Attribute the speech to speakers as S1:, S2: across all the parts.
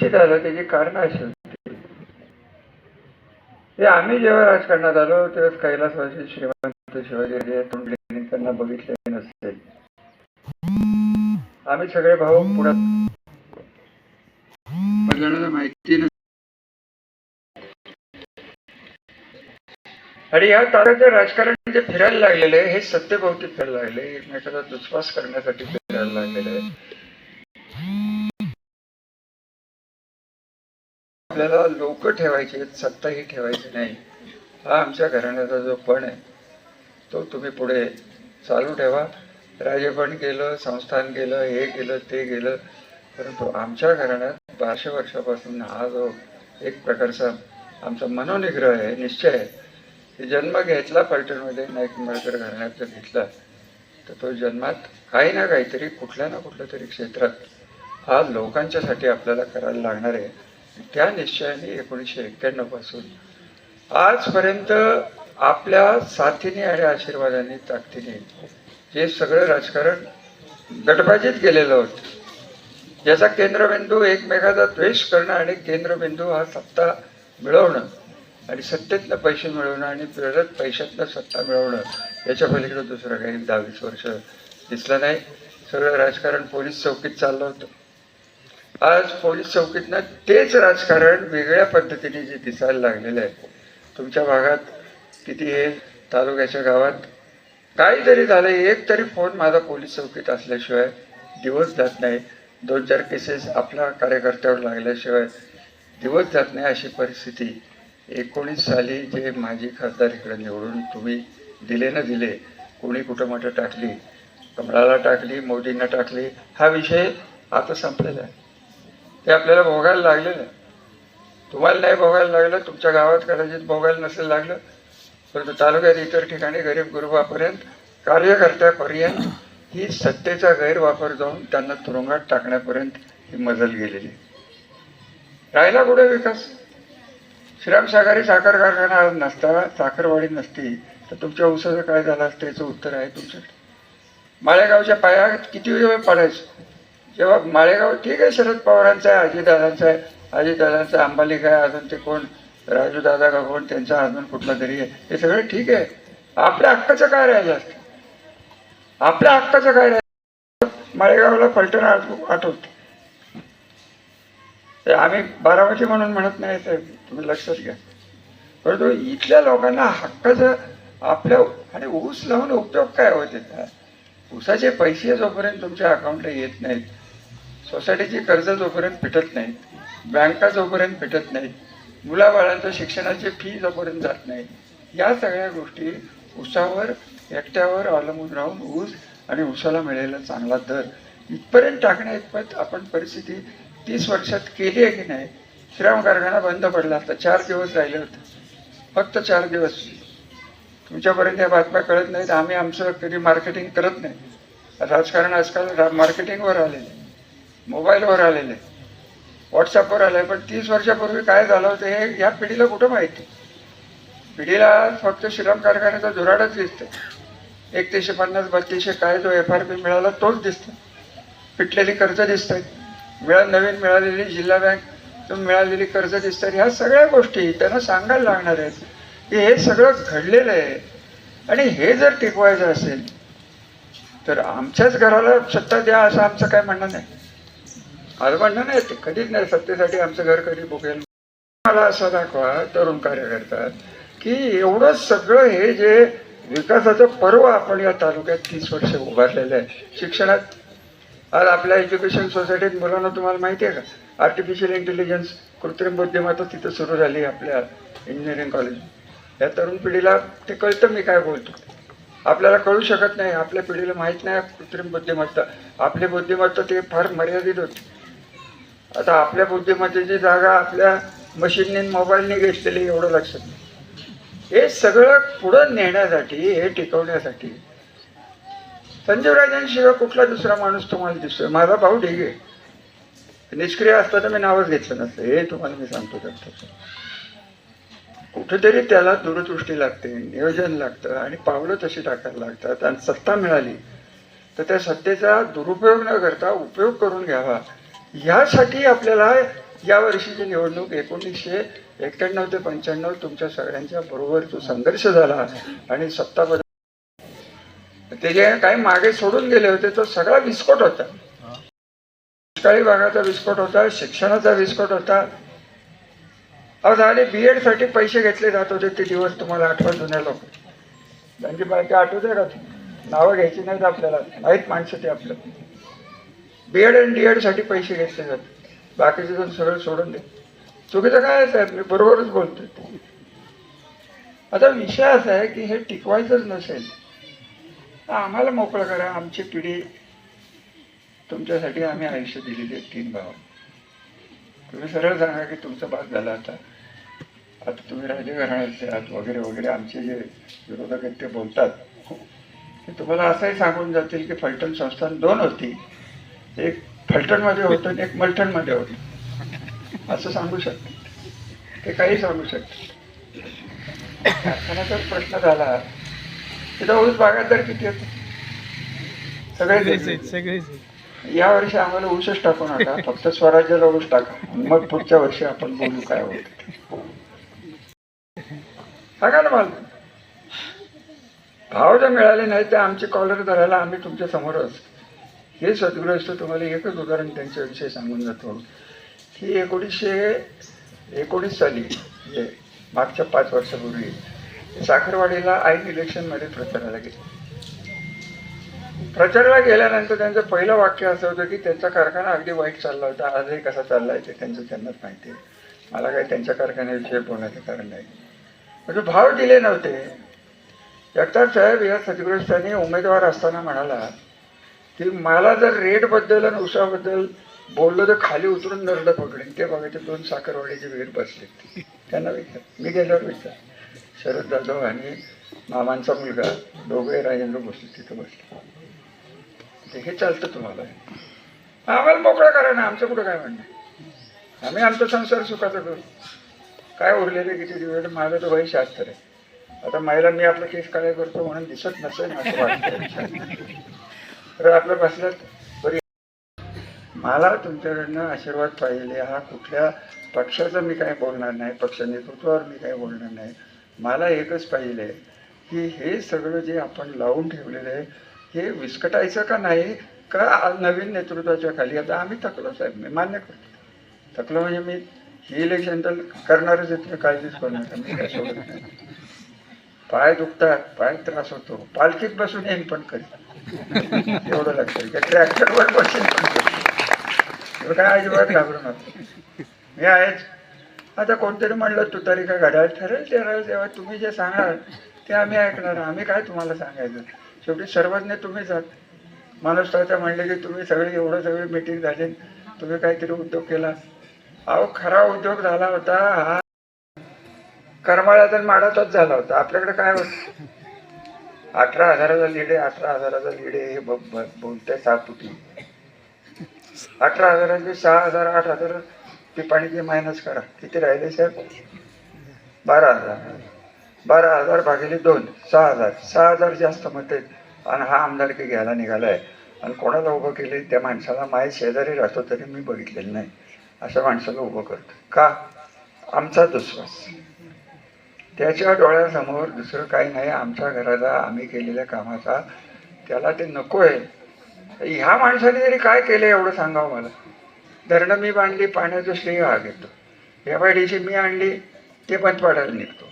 S1: निश्चित आलं त्याची कारणं अशी होती हे आम्ही जेव्हा राजकारणात आलो तेव्हा कैलासवासी श्रीमंत शिवाजी तोंडले त्यांना बघितले नसते. आम्ही सगळे भाऊ पुढात पण जणांना माहिती नसते. आणि या ताराचं राजकारण जे फिरायला लागलेले हे सत्तेभोवती फिरायला लागले एकमेकाचा दुस्वास करण्यासाठी फिरायला लागलेले आपल्याला लोक आहेत सत्ताही ठेवायची नाही. हा आमच्या घराण्याचा जो पण आहे तो तुम्ही पुढे चालू ठेवा. राजेपण केलं संस्थान केलं हे केलं ते केलं परंतु आमच्या घराण्यात बारशे वर्षापासून हा जो एक प्रकारचा आमचा मनोनिग्रह आहे निश्चय आहे की जन्म घेतला पलटणमध्ये नाईक मळकर घराण्यात जर घेतला तर तो जन्मात काही ना काहीतरी कुठल्या ना कुठल्या तरी क्षेत्रात हा लोकांच्यासाठी आपल्याला करायला लागणार आहे. त्या निश्चयाने एकोणीसशे एक्क्याण्णवपासून. आजपर्यंत आपल्या साथीने आणि आशीर्वादाने ताकदीने हे सगळं राजकारण गटबाजीत गेलेलं होतं. ज्याचा केंद्रबिंदू एकमेकाचा द्वेष करणं आणि केंद्रबिंदू हा सत्ता मिळवणं आणि सत्तेतनं पैसे मिळवणं आणि परत पैशातनं सत्ता मिळवणं याच्या पलीकडे दुसरं काही दहावीस वर्ष दिसलं नाही. सगळं राजकारण पोलीस चौकीत चाललं होतं. आज पोलीस चौकीतनं तेच राजकारण वेगळ्या पद्धतीने जे दिसायला लागलेलं आहे. तुमच्या भागात किती हे तालुक्याच्या गावात काहीतरी झालं एक तरी फोन माझा पोलीस चौकीत असल्याशिवाय दिवस जात नाही. दोन चार केसेस आपल्या कार्यकर्त्यावर लागल्याशिवाय दिवस जात नाही अशी परिस्थिती. एकोणीस साली जे माजी खासदार इकडे निवडून तुम्ही दिले ना दिले कोणी कुठं मटं टाकली कमळाला टाकली मोदींना टाकली हा विषय आता संपलेला आहे. ते आपल्याला भोगायला लागलेलं आहे तुम्हाला नाही भोगायला लागलं तुमच्या गावात कदाचित भोगायला नसेल लागलं परंतु तालुक्यात इतर ठिकाणी गरीब गुरुबापर्यंत कार्यकर्त्यापर्यंत ही सत्तेचा गैरवापर जाऊन त्यांना तुरुंगात टाकण्यापर्यंत ही मजल गेलेली. राहिला कुठे विकास? श्रीरामसागरी साखर कारखाना आज नसता साखरवाडी नसती तर तुमच्या उसाचं काय झालं? असतं याचं उत्तर आहे तुमच्याकडे. माळेगावच्या पायात किती वेळ पडायचं? जेव्हा माळेगाव ठीक आहे शरद पवारांचा आहे अजितदादांचा आहे. अजितदादांचा अंबालिक आहे अजून ते कोण? राजू दादा का कोण? त्यांचा अजून कुठला तरी आहे. हे सगळं ठीक आहे. आपल्या हक्काचं काय राहिलं असतं? आपल्या हक्काचं काय राहिलं माळेगावला फलटण आठ- आठवत ते आम्ही बारामती म्हणून म्हणत नाही साहेब तुम्ही लक्षात घ्या. परंतु इथल्या लोकांना हक्काचं आपल्या आणि ऊस लावून उपयोग काय होते? त्या ऊसाचे पैसे जोपर्यंत तुमच्या अकाउंटला येत नाहीत सोसायटीची कर्ज जोपर्यंत फिटत नाहीत बँका जोपर्यंत फिटत नाहीत मुलाबाळांच्या शिक्षणाची फी जोपर्यंत जात नाही या सगळ्या गोष्टी उसावर एकट्यावर अवलंबून राहून ऊस आणि उसाला मिळालेला चांगला दर इथपर्यंत टाकण्या इतपत आपण परिस्थिती तीस वर्षात केली आहे की नाही? श्रम कारखाना बंद पडला असता चार दिवस राहिले होते. फक्त चार दिवस. तुमच्यापर्यंत या बातम्या कळत नाहीत. आम्ही आमचं कधी मार्केटिंग करत नाही. राजकारण आजकाल रा मार्केटिंगवर आहे. मोबाईलवर आलेले. व्हॉट्सअपवर आले पण तीस वर्षापूर्वी काय झालं होतं हे या पिढीला कुठं माहिती? पिढीला फक्त श्रीराम कारखान्याचा धुराडच दिसतं. एकतीसशे पन्नास बत्तीसशे काय जो एफ आर पी मिळाला तोच दिसतो. पिटलेली कर्ज दिसत आहेत मिळा नवीन मिळालेली जिल्हा बँक मिळालेली कर्ज दिसत आहेत ह्या सगळ्या गोष्टी त्यांना सांगायला लागणार आहेत की हे सगळं घडलेलं आहे. आणि हे जर टिकवायचं असेल तर आमच्याच घराला सत्ता द्या असं आमचं काय म्हणणं नाही. आज म्हणणं नाही ते कधीच नाही. सत्तेसाठी आमचं घर कधी बुकेल? मला असं दाखवा तरुण कार्यकर्ता की एवढं सगळं हे जे विकासाचं पर्व आपण या तालुक्यात तीस वर्ष उभारलेलं आहे. शिक्षणात आज आपल्या एज्युकेशन सोसायटीत मुलांना तुम्हाला माहिती आहे का? आर्टिफिशियल इंटेलिजन्स कृत्रिम बुद्धिमत्ता तिथं सुरू झाली आपल्या इंजिनिअरिंग कॉलेज या तरुण पिढीला ते कळतं मी काय बोलतो. आपल्याला कळू शकत नाही. आपल्या पिढीला माहीत नाही कृत्रिम बुद्धिमत्ता. आपली बुद्धिमत्ता ते फार मर्यादित होती. आता आपल्या बुद्धिमत्तेची जागा आपल्या मशीनने मोबाईलने घेतलेली एवढं लक्षात नाही हे सगळं पुढं नेण्यासाठी हे टिकवण्यासाठी संजीवराजांशिवाय कुठला दुसरा माणूस तुम्हाला दिसतोय? माझा भाऊ ढिगे आहे. निष्क्रिय असता तर मी नावच घेतलं नसतं. हे तुम्हाला मी सांगतो त्याचं कुठेतरी त्याला दूरदृष्टी लागते नियोजन लागतं आणि पावलं तशी टाकायला लागतात आणि सत्ता मिळाली तर त्या सत्तेचा दुरुपयोग न करता उपयोग करून घ्यावा. यासाठी आपल्याला या वर्षीची निवडणूक एकोणीसशे एक्क्याण्णव ते पंच्याण्णव तुमच्या सगळ्यांच्या बरोबर तो संघर्ष झाला आणि सत्ता बदल ते जे काही मागे सोडून गेले होते तो सगळा विस्फोट होता. दुष्काळी भागाचा विस्फोट होता शिक्षणाचा विस्फोट होता. अहो झाले बी साठी पैसे घेतले जात होते ते दिवस तुम्हाला आठवण जुन्या लोक त्यांची बायका आठवते का? नावं घ्यायची नाहीत आपल्याला. माहीत माणसं ते आपलं. बी एड आणि डी एडसाठी पैसे घेतले जातात. बाकीचे जण सगळं सोडून दे. चुकीचं काय आहे साहेब? मी बरोबरच बोलतो आता विषय असा आहे की हे टिकवायचंच नसेल. तर आम्हाला मोकळं करा. आमची पिढी तुमच्यासाठी आम्ही आयुष्य दिलेली आहे तीन भाव. तुम्ही सरळ सांगा की तुमचा भाग झाला आता. आता तुम्ही राजघराण्याचे आहात वगैरे वगैरे आमचे जे विरोधक आहेत ते बोलतात. ते तुम्हाला असंही सांगून जातील की फलटण संस्थान दोन होती. एक फलटणमध्ये होतं आणि एक मलठणमध्ये होतं. असं सांगू शकते. ते काही सांगू शकते. कारखान्याचा प्रश्न झाला. तिथं ऊस बागायतदार किती होते? सगळे या वर्षी आम्हाला ऊसच टाकू नका. फक्त स्वराज्याला ऊस टाका. मग पुढच्या वर्षी आपण बोलू काय होत सांगा ना मला. भाव जर मिळाले नाही तर आमचे कॉलर धरायला आम्ही तुमच्या समोरच हे सद्गृहस्थ तुम्हाला एकच उदाहरण त्यांच्याविषयी सांगून जातो. की एकोणीसशे एकोणीस साली म्हणजे मागच्या पाच वर्षापूर्वी साखरवाडीला आईन इलेक्शनमध्ये प्रचाराला गेले. प्रचाराला गेल्यानंतर त्यांचं पहिलं वाक्य असं होतं की त्यांचा कारखाना अगदी वाईट चालला होता. आजही कसा चालला आहे ते त्यांचं त्यांनाच माहिती आहे. मला काही त्यांच्या कारखान्याविषयी बोलण्याचं कारण नाही. म्हणजे भाव दिले नव्हते. जगताप साहेब या सद्गृहस्थांनी उमेदवार असताना म्हणाला ते मला जर रेटबद्दल आणि उसाबद्दल बोललं तर खाली उतरून नरडं पकडेन ते बघा ते दोन साखरवाडीचे वेळ बसले. त्यांना विचार. मी गेल्यावर विचार. शरद जाधव आणि मामांचा मुलगा दोघे राजेंद्र बसले तिथं बसले. ते हे चालतं तुम्हाला. आम्हाला मोकळं करा ना. आमचं कुठं काय म्हणणं? आम्ही आमचा संसार सुखाचा करू. काय उरलेले किती दिवस? माझं तर वय शास्त्र आहे. आता महिला मी आपलं केस काय करतो म्हणून दिसत नसेल असं वाटतं तर आपलं बसलं बरी मला तुमच्याकडनं आशीर्वाद पाहिजे. हा कुठल्या पक्षाचं मी काय बोलणार नाही पक्ष नेतृत्वावर मी काय बोलणार नाही. मला एकच पाहिजे की हे सगळं जे आपण लावून ठेवलेलं आहे हे विस्कटायचं का नाही का नवीन नेतृत्वाच्या खाली? आता आम्ही थकलो साहेब मी मान्य करतो. थकलो म्हणजे मी ही इलेक्शन तर करणारच आहे काळजीच करणार मी काय सोडत नाही. पाय दुखतात पाय त्रास होतो. पालखीत बसून येईन पण कधी. एवढं लक्षात ट्रॅक्टरवर बसून पण कधी. काय अजिबात घाबरू नका. मी आहेच. आता कोणतरी म्हणलं तू तरी का घड्याळ ठरेल ठरेल तेव्हा तुम्ही जे सांगाल ते आम्ही ऐकणार. आम्ही काय तुम्हाला सांगायचं? शेवटी सर्वज्ञ तुम्हीच आहात माणूस तर म्हणले की तुम्ही सगळे एवढं सगळे मिटिंग झाले. तुम्ही काहीतरी उद्योग केला. अहो खरा उद्योग झाला होता. हा करमाळा तर माडाचाच झाला होता. आपल्याकडे काय होत? अठरा हजाराचा लीड आहे अठरा हजाराचा लिडे आहे हे ब- ब- फुटी अठरा हजाराचे सहा हजार आठ हजार ते पाणीचे मायनस करा. किती राहिले साहेब बारा हजार. बारा हजार भागिले दोन सहा हजार. सहा हजार जास्त म्हणते आणि हा आमदारकी घ्यायला निघालाय. आणि कोणाला उभं केले त्या माणसाला माय शेजारी राहतो तरी मी बघितलेलं नाही. अशा माणसाला उभं करतो. का? आमचा दुश्वास त्याच्या डोळ्यासमोर दुसरं काही नाही. आमच्या घराला आम्ही केलेल्या कामाचा त्याला ते नको आहे ह्या माणसाने तरी काय केलं एवढं सांगावं मला? धरणं मी बांधली पाण्याचं श्रेय हा घेतो या आय मी आणली ते बंद पाडायला निघतो.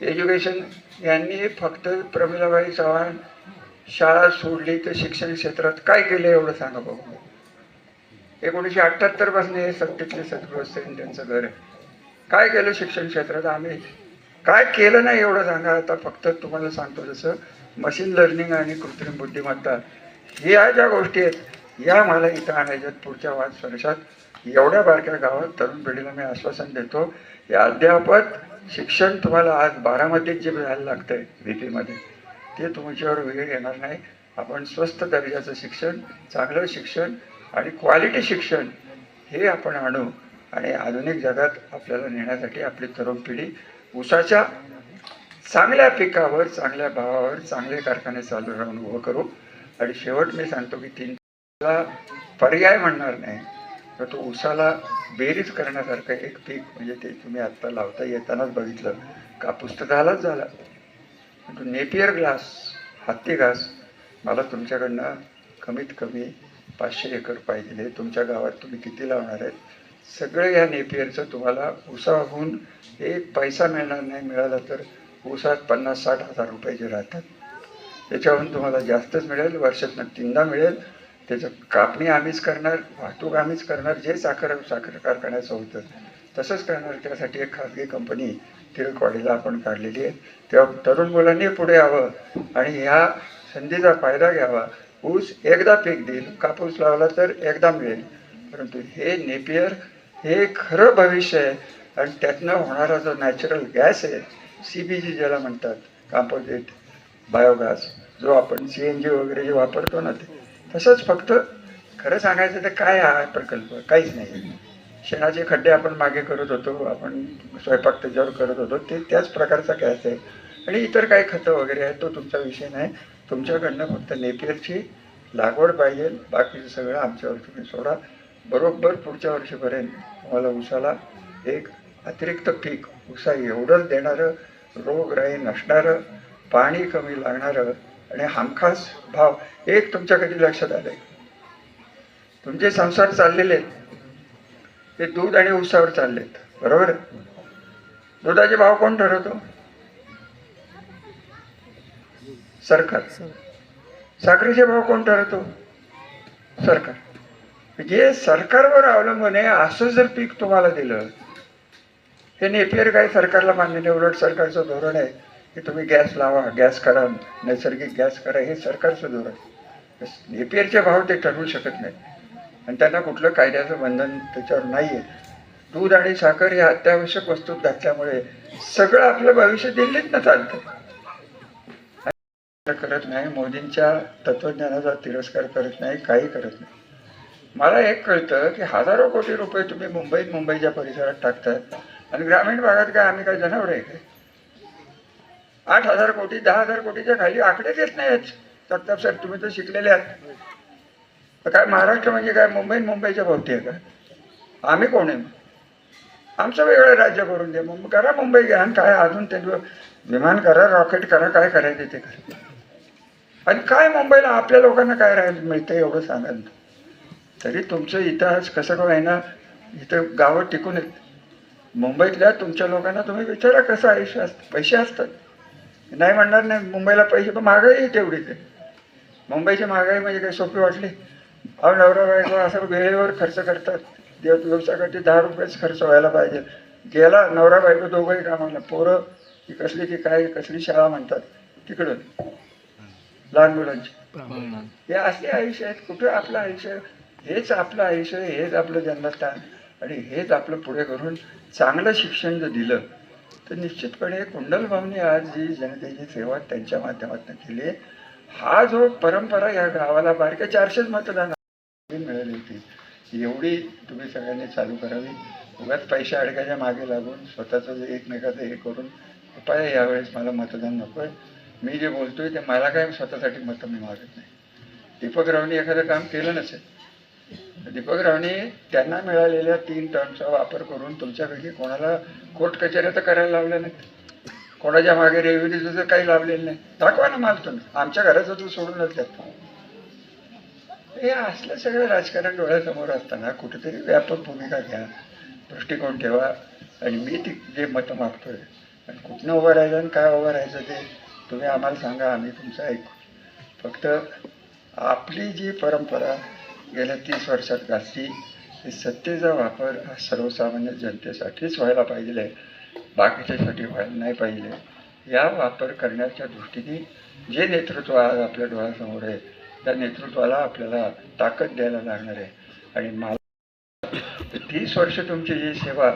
S1: एज्युकेशन यांनी फक्त प्रमिलाबाई चव्हाण शाळा सोडली तर शिक्षण क्षेत्रात काय केलं एवढं सांगा बघू. एकोणीसशे अठ्ठ्याहत्तरपासून हे सत्तेतले सद्गृहस्थ त्यांचं घर आहे. काय केलं शिक्षण क्षेत्रात? आम्ही काय केलं नाही एवढं सांगा. आता फक्त तुम्हाला सांगतो जसं मशीन लर्निंग आणि कृत्रिम बुद्धिमत्ता ह्या ज्या गोष्टी आहेत या मला इथं आणायच्यात पुढच्या वाच वर्षात एवढ्या बारक्या गावात तरुण पिढीला मी आश्वासन देतो की अद्यापत शिक्षण तुम्हाला आज बारामतीत जे मिळायला लागतंय व्ही पीमध्ये ते तुमच्यावर वेळ येणार नाही. आपण स्वस्त दर्जाचं शिक्षण चांगलं शिक्षण आणि क्वालिटी शिक्षण हे आपण आणू आणि आधुनिक जगात आपल्याला नेण्यासाठी आपली तरुण पिढी उसाच्या चांगल्या पिकावर चांगल्या भावावर चांगले कारखाने चालू राहून उभं करू. आणि शेवट मी सांगतो की तीन पर्याय म्हणणार नाही तर तो उसाला बेरीज करण्यासारखं एक पीक म्हणजे ते तुम्ही आत्ता लावता येतानाच बघितलं. कापूस तर झालाच झाला. परंतु तो नेपियर ग्लास हत्ती घास मला तुमच्याकडनं कमीत कमी पाचशे एकर पाहिजे तुमच्या गावात तुम्ही किती लावणार आहेत? सगळं या नेपियरचं तुम्हाला उसाहून एक पैसा मिळणार नाही मिळाला तर उसात पन्नास साठ हजार रुपये जे राहतात. त्याच्याहून तुम्हाला जास्तच मिळेल वर्षातनं तीनदा मिळेल. त्याचं कापणी आम्हीच करणार वाहतूक आम्हीच करणार जे साखर साखर कारखान्याचं होतं तसंच करणार. त्यासाठी एक खाजगी कंपनी तिळकवाडीला आपण काढलेली आहे. तेव्हा तरुण मुलांनी पुढे यावं आणि ह्या संधीचा फायदा घ्यावा. ऊस एकदा पीक देईल कापूस लावला तर एकदा मिळेल. परंतु हे नेपियर हे खरं भविष्य आहे. आणि त्यातनं होणारा जो नॅचरल गॅस आहे सी बी जी ज्याला म्हणतात काम्पोजिट बायोगॅस जो आपण सी एन जी वगैरे जे वापरतो ना ते तसंच फक्त खरं सांगायचं तर काय हा प्रकल्प? काहीच नाही. शेणाचे खड्डे आपण मागे करत होतो आपण स्वयंपाक त्याच्यावर करत होतो ते त्याच प्रकारचा गॅस आहे. आणि इतर काही खतं वगैरे आहेत तो तुमचा विषय नाही. तुमच्याकडनं फक्त नेपियरची लागवड पाहिजे. बाकीचं सगळं आमच्यावर तुम्ही सोडा. बरोबर पुढच्या वर्षीपर्यंत मला उसाला एक अतिरिक्त पीक उसा एवढंच देणारं रोगराई नसणारं पाणी कमी लागणारं आणि हमखास भाव एक तुमच्या कधी लक्षात आलंय? तुमचे संसार चाललेले आहेत. ते दूध आणि उसावर चाललेत. बरोबर? दुधाचे भाव कोण ठरवतो? सरकार. साखरेचे भाव कोण ठरवतो? सरकार. जे सरकारवर अवलंबून आहे असं जर पीक तुम्हाला दिलं हे नेपियर काय सरकारला मान्य नाही उलट सरकारचं धोरण आहे की तुम्ही गॅस लावा गॅस करा नैसर्गिक गॅस करा हे सरकारचं धोरण नेपियरचे भाव ते ठरवू शकत नाही आणि त्यांना कुठलं कायद्याचं बंधन त्याच्यावर नाही आहे दूध आणि साखर या अत्यावश्यक वस्तूत घातल्यामुळे सगळं आपलं भविष्य दिल्लीत न चालतं. करत नाही मोदींच्या तत्वज्ञानाचा तिरस्कार करत नाही काही करत नाही. मला एक कळतं की हजारो कोटी रुपये तुम्ही मुंबईत मुंबईच्या परिसरात टाकतात आणि ग्रामीण भागात काय आम्ही काय जनावर आहे काय? आठ हजार कोटी दहा हजार कोटीच्या खाली आकडेच येत नाहीत. जगताप साहेब तुम्ही तर शिकलेले आहात. तर काय महाराष्ट्र म्हणजे काय? मुंबई मुंबईच्या भोवती आहे का? आम्ही कोण आहे? आमचं वेगळं राज्य करून दे मग करा मुंबई घ्या. आणि काय अजून ते विमान करा रॉकेट करा काय करायचं ते करा. आणि काय मुंबईला आपल्या लोकांना काय राहायला मिळतं एवढं सांगाल ना. तरी तुमचं इतिहास कसं काय ना इथं गावं टिकून आहेत मुंबईतल्या तुमच्या लोकांना तुम्ही विचारा कसं आयुष्य असतं पैसे असतात. नाही म्हणणार नाही मुंबईला पैसे पण महागाई तेवढीच आहे. मुंबईची महागाई म्हणजे काही सोपी वाटली? अहो नवरा बायको असं वेळेवर खर्च करतात. देव दिवसासाठी दहा रुपयेच खर्च व्हायला पाहिजे. गेला नवरा बायको दोघंही कामाला. पोरं ही कसली की काय कसली शाळा म्हणतात. तिकडून. लहान मुलांची. हे असे आयुष्य आहेत. कुठं आपलं आयुष्य हेच आपलं आयुष्य हेच आपलं जन्मस्थान आणि हेच आपलं पुढे करून चांगलं शिक्षण जर दिलं तर निश्चितपणे कुंडल भाऊनी आज जी जनतेची सेवा त्यांच्या माध्यमातून केली आहे हा जो परंपरा या गावाला बारक्या चारशेच मतदान मिळाली होती. एवढी तुम्ही सगळ्यांनी चालू करावी. उगाच पैसे अडकायच्या मागे लागून स्वतःचं जे एकमेकाचं हे करून उपाय यावेळेस मला मतदान नको आहे मी जे बोलतोय ते मला काय स्वतःसाठी मतं मी मागत नाही. दीपकरावनी एखादं काम केलं नसेल दीपक रावने त्यांना मिळालेल्या तीन टर्मचा वापर करून तुमच्यापैकी कोणाला कोर्ट कचेऱ्या तर करायला लावल्या नाहीत. कोणाच्या मागे रेव्हेन्यूचं तर काही लावलेलं नाही. दाखवा ना माल तुम्ही. आमच्या घराचं तू सोडूनच देत हे असलं सगळं राजकारण डोळ्यासमोर असताना कुठेतरी व्यापक भूमिका घ्या. दृष्टिकोन ठेवा. आणि मी ती जे मतं मागतोय. आणि कुठनं उभं राहायचं आणि काय उभं राहायचं ते तुम्ही आम्हाला सांगा. आम्ही तुमचं ऐकू. फक्त आपली जी परंपरा गेल्या तीस वर्षात गाजली ही सत्तेचा वापर हा सर्वसामान्य जनतेसाठीच व्हायला पाहिजे. बाकीच्यासाठी व्हायला नाही पाहिजे. या वापर करण्याच्या दृष्टीने जे नेतृत्व आज आपल्या डोळ्यासमोर आहे त्या नेतृत्वाला आपल्याला ताकद द्यायला लागणार आहे. आणि मला तीस वर्ष तुमची जी सेवा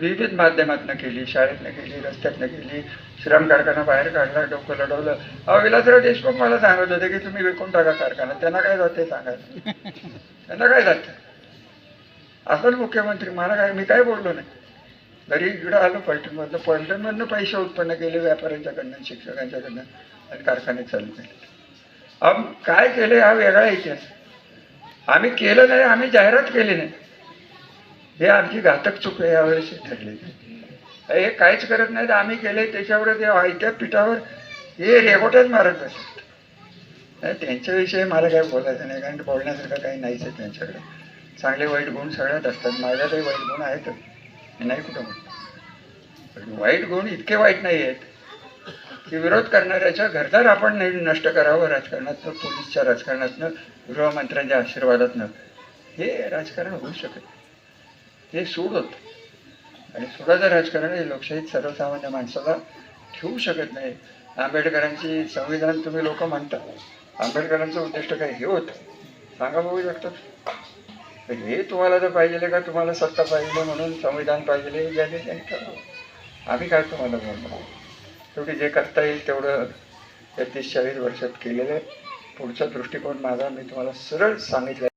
S1: विविध माध्यमातनं केली शाळेतनं केली रस्त्यातनं केली श्रम कारखाना बाहेर काढला डोकं लढवलं. अहो विलासराव देशमुख मला सांगत होते की तुम्ही विकून टाका कारखाना. त्यांना काय जाते सांगायचं त्यांना काय जातं? असल मुख्यमंत्री मला काय मी काय बोललो नाही. घरी इकडं आलो पैठणमधनं पैठणमधनं पैसे उत्पन्न केले व्यापाऱ्यांच्याकडनं शिक्षकांच्याकडनं आणि कारखाने चालू केले. अब काय केलं हा वेगळा इतिहास. आम्ही केलं नाही आम्ही जाहिरात केली नाही. हे आमची घातक चूक आहे यावेळेस ठरले. हे काहीच करत नाहीत आम्ही केले त्याच्यावर ते आयत्या पिठावर हे रेगोटच मारत बसतात नाही, त्यांच्याविषयी मला काही बोलायचं नाही कारण बोलण्यासारखं काही नाहीच आहे त्यांच्याकडे. चांगले वाईट गुण सगळ्यात असतात माझ्यातही वाईट गुण आहेत. नाही कुठं म्हणतो. पण वाईट गुण इतके वाईट नाही आहेत की विरोध करणाऱ्याच्या घरदार आपण नाही नष्ट करावं राजकारणातनं पोलीसच्या राजकारणातनं गृहमंत्र्यांच्या आशीर्वादातनं. हे राजकारण होऊ शकत हे सोडत. आणि सोडायचं राजकारण हे लोकशाहीत सर्वसामान्य माणसाला ठेवू शकत नाही. आंबेडकरांची संविधान तुम्ही लोक म्हणता. आंबेडकरांचं उद्दिष्ट काय? हे होतं. सांगा बघू शकतात तर हे तुम्हाला जर पाहिजे का? तुम्हाला सत्ता पाहिजे म्हणून संविधान पाहिजे. ज्याने त्यांनी करावं. आम्ही काय तुम्हाला म्हणतो शेवटी जे करता येईल तेवढं या तीस चाळीस वर्षात केलेलं आहे. पुढचा दृष्टिकोन माझा. मी तुम्हाला सरळ सांगितलं.